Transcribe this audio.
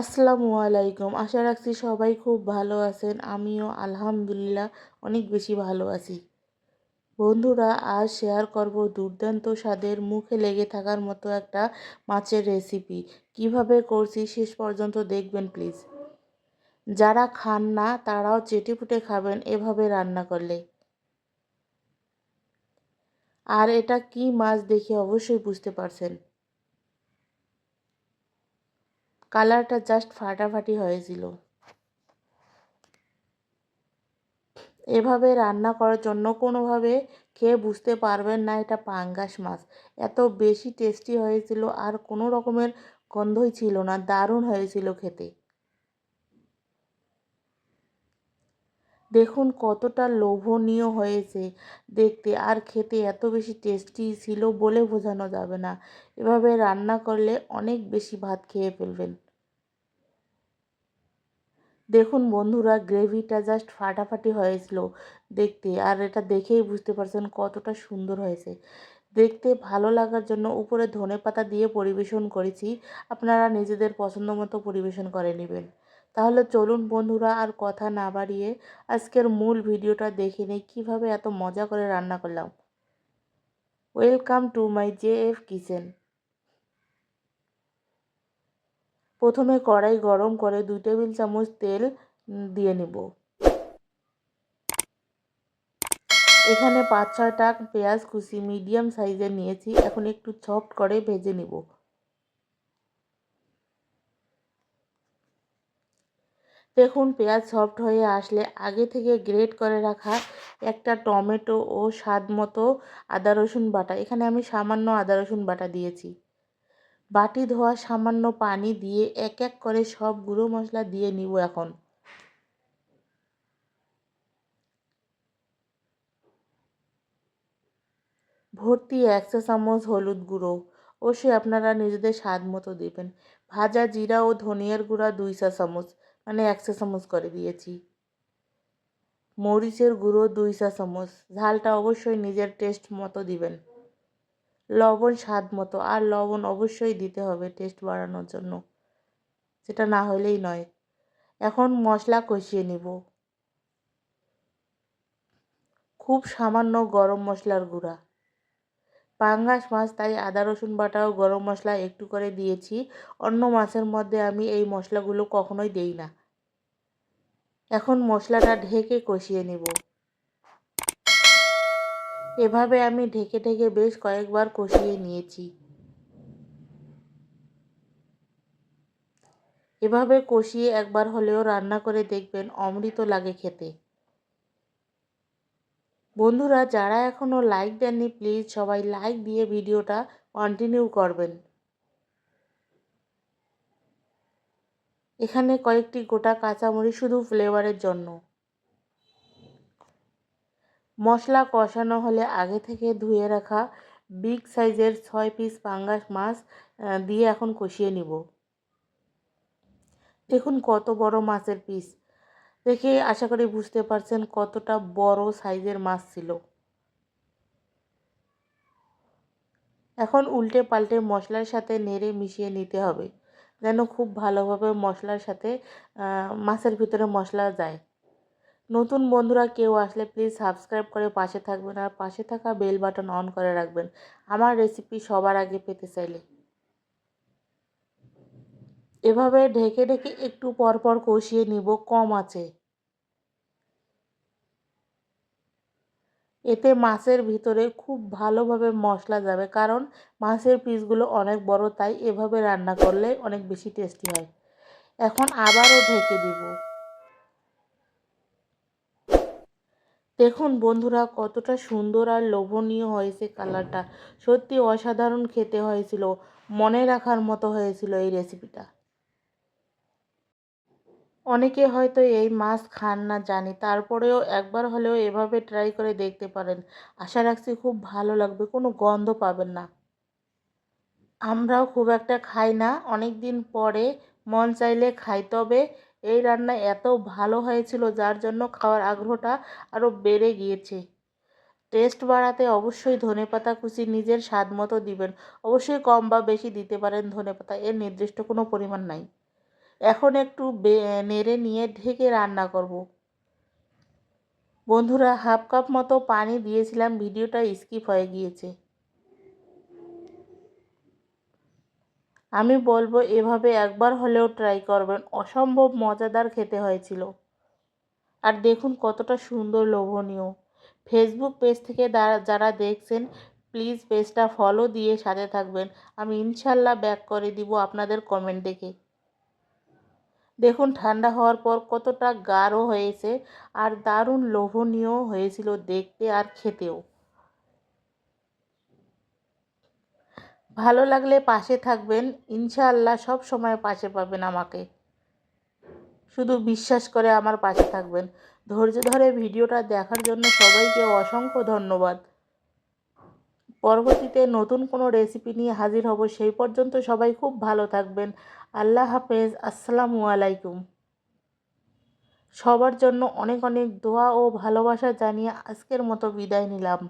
আসসালামু আলাইকুম। আশা রাখছি সবাই খুব ভালো আছেন। আমিও আলহামদুলিল্লাহ অনেক বেশি ভালো আছি। বন্ধুরা, আজ শেয়ার করব দুর্দান্ত স্বাদের মুখে লেগে থাকার মতো একটা মাছের রেসিপি কীভাবে করছি শেষ পর্যন্ত দেখবেন প্লিজ যারা খান না, তারাও চেটেপুটে খাবেন এভাবে রান্না করলে। আর এটা কি মাছ দেখে অবশ্যই বুঝতে পারছেন। কালারটা জাস্ট ফাটাফাটি হয়েছিল। এভাবে রান্না করার জন্য কোনোভাবে খেয়ে বুঝতে পারবেন না এটা পাঙ্গাস মাছ। এত বেশি টেস্টি হয়েছিল আর কোনো রকমের গন্ধই ছিল না, দারুণ হয়েছিল খেতে। দেখুন কতটা লোভনীয় হয়েছে দেখতে। আর খেতে এত বেশি টেস্টি ছিল বলে বোঝানো যাবে না। এভাবে রান্না করলে অনেক বেশি ভাত খেয়ে ফেলবেন। দেখুন বন্ধুরা, গ্রেভিটা জাস্ট ফাটাফাটি হয়েছিল দেখতে। আর এটা দেখেই বুঝতে পারছেন কতটা সুন্দর হয়েছে। দেখতে ভালো লাগার জন্য উপরে ধনে পাতা দিয়ে পরিবেশন করেছি। আপনারা নিজেদের পছন্দ মতো পরিবেশন করে নেবেন। তাহলে চলুন বন্ধুরা আর কথা না বাড়িয়ে আজকের মূল ভিডিওটা দেখে নেই, কীভাবে এত মজা করে রান্না করলাম। Welcome to my J F kitchen প্রথমে কড়াই গরম করে দুই টেবিল চামচ তেল দিয়ে নিব। এখানে পাঁচ ছয়টা পেঁয়াজ কুচি মিডিয়াম সাইজের নিয়েছি, এখন একটু সফট করে ভেজে নিব। দেখুন, পেঁয়াজ সফট হয়ে আসলে আগে থেকে গ্রেট করে রাখা একটা টমেটো ও স্বাদ মতো আদা, রসুন বাটা। এখানে আমি সামান্য আদা, রসুন বাটা দিয়েছি। বাটি ধোয়া সামান্য পানি দিয়ে এক এক করে সব গুঁড়ো মশলা দিয়ে নিব এখন। ভর্তি এক চা চামচ হলুদ গুঁড়ো। অবশ্যই আপনারা নিজেদের স্বাদ মতো দেবেন। ভাজা জিরা ও ধনিয়ার গুঁড়া দুই চা চামচ। মানে একশো চামচ করে দিয়েছি। মরিচের গুঁড়ো দুই চামচ। ঝালটা অবশ্যই নিজের টেস্ট মতো দিবেন। লবণ স্বাদ মতো। আর লবণ অবশ্যই দিতে হবে টেস্ট বাড়ানোর জন্য। সেটা না হলেই নয়। এখন মশলা কষিয়ে নিব। খুব সামান্য গরম মশলার গুঁড়া। পাঙ্গাস মাছ, তাই আদা, রসুন বাটা ও গরম মশলা একটু করে দিয়েছি। অন্য মাছের মধ্যে আমি এই মশলাগুলো কখনোই দেই না। এখন মশলাটা ঢেকে কষিয়ে নিব। এভাবে আমি ঢেকে ঢেকে বেশ কয়েকবার কষিয়ে নিয়েছি। এভাবে কষিয়ে একবার হলেও রান্না করে দেখবেন অমৃত লাগে খেতে। বন্ধুরা, যারা এখনও লাইক দেননি প্লিজ সবাই লাইক দিয়ে ভিডিওটা কন্টিনিউ করবেন। এখানে কয়েকটি গোটা কাঁচামরিচ শুধু ফ্লেভারের জন্য। মশলা কষানো হলে আগে থেকে ধুয়ে রাখা বিগ সাইজের ছয় পিস পাঙ্গাস মাছ দিয়ে এখন কষিয়ে নিব। দেখুন কত বড় মাছের পিস দেখে আশা করি বুঝতে পারছেন কতটা বড় সাইজের মাছ ছিল। এখন উল্টে পাল্টে মশলার সাথে নেড়ে মিশিয়ে নিতে হবে। যেন খুব ভালোভাবে মশলার সাথে মাছের ভিতরে মশলা যায়। নতুন বন্ধুরা কেউ আসলে প্লিজ সাবস্ক্রাইব করে পাশে থাকবেন আর পাশে থাকা বেল বাটন অন করে রাখবেন। আমার রেসিপি সবার আগে পেতে চাইলে। এভাবে ঢেকে ঢেকে একটু পরপর কষিয়ে নিব, কম আছে। এতে মাছের ভিতরে খুব ভালোভাবে মশলা যাবে, কারণ মাছের পিসগুলো অনেক বড়, তাই এভাবে রান্না করলে অনেক বেশি টেস্টি হয়। এখন আবারও ঢেকে দিব। দেখুন বন্ধুরা, কতটা সুন্দর আর লোভনীয় হয়েছে কালারটা। সত্যি অসাধারণ খেতে হয়েছিল, মনে রাখার মতো হয়েছিল এই রেসিপিটা অনেকে হয়তো এই মাছ খান না জানি, তারপরেও একবার হলেও এভাবে ট্রাই করে দেখতে পারেন। আশা রাখছি খুব ভালো লাগবে, কোনো গন্ধ পাবেন না। আমরাও খুব একটা খাই না অনেক দিন পরে মন চাইলে খাই। তবে এই রান্না এত ভালো হয়েছিল, যার জন্য খাওয়ার আগ্রহটা আরও বেড়ে গিয়েছে। টেস্ট বাড়াতে অবশ্যই ধনে পাতা কুচি নিজের স্বাদ মতো দিবেন। অবশ্যই কম বা বেশি দিতে পারেন ধনে পাতা এর নির্দিষ্ট কোনো পরিমাণ নাই। এখন একটু নেড়ে নিয়ে ঢেকে রান্না করব। বন্ধুরা, হাফ কাপ মতো পানি দিয়েছিলাম, ভিডিওটা স্কিপ হয়ে গিয়েছে। আমি বলব, এভাবে একবার হলেও ট্রাই করবেন। অসম্ভব মজাদার খেতে হয়েছিল। আর দেখুন কতটা সুন্দর লোভনীয়। ফেসবুক পেজ থেকে যারা দেখছেন, প্লিজ পেজটা ফলো দিয়ে সাথে থাকবেন। আমি ইনশাল্লাহ ব্যাক করে দিব আপনাদের কমেন্ট দেখে। দেখুন, ঠান্ডা হওয়ার পর কতটা গাঢ় হয়েছে আর দারুণ লোভনীয় হয়েছিল দেখতে আর খেতেও। ভালো লাগলে পাশে থাকবেন। ইনশাআল্লাহ সব সময় পাশে পাবেন আমাকে। শুধু বিশ্বাস করে আমার পাশে থাকবেন। ধৈর্য ধরে ভিডিওটা দেখার জন্য সবাইকে অসংখ্য ধন্যবাদ। পরবর্তীতে নতুন কোনো রেসিপি নিয়ে হাজির হব সেই পর্যন্ত সবাই খুব ভালো থাকবেন। আল্লাহ হাফেজ। আসসালামু আলাইকুম। সবার জন্য অনেক অনেক দোয়া ও ভালোবাসা জানিয়ে আজকের মতো বিদায় নিলাম।